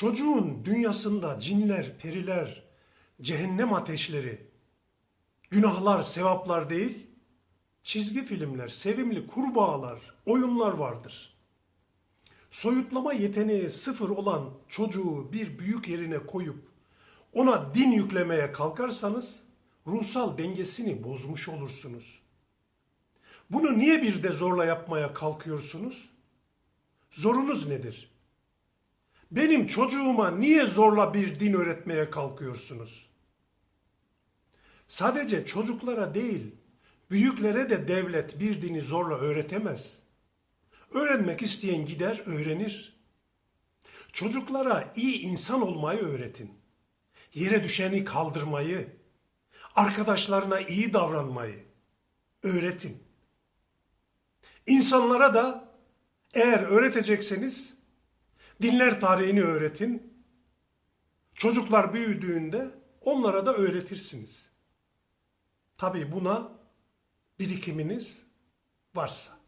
Çocuğun dünyasında cinler, periler, cehennem ateşleri, günahlar, sevaplar değil, çizgi filmler, sevimli kurbağalar, oyunlar vardır. Soyutlama yeteneği sıfır olan çocuğu bir büyük yerine koyup ona din yüklemeye kalkarsanız ruhsal dengesini bozmuş olursunuz. Bunu niye bir de zorla yapmaya kalkıyorsunuz? Zorunuz nedir? Benim çocuğuma niye zorla bir din öğretmeye kalkıyorsunuz? Sadece çocuklara değil, büyüklere de devlet bir dini zorla öğretemez. Öğrenmek isteyen gider öğrenir. Çocuklara iyi insan olmayı öğretin. Yere düşeni kaldırmayı, arkadaşlarına iyi davranmayı öğretin. İnsanlara da eğer öğretecekseniz dinler tarihini öğretin. Çocuklar büyüdüğünde onlara da öğretirsiniz. Tabii buna birikiminiz varsa.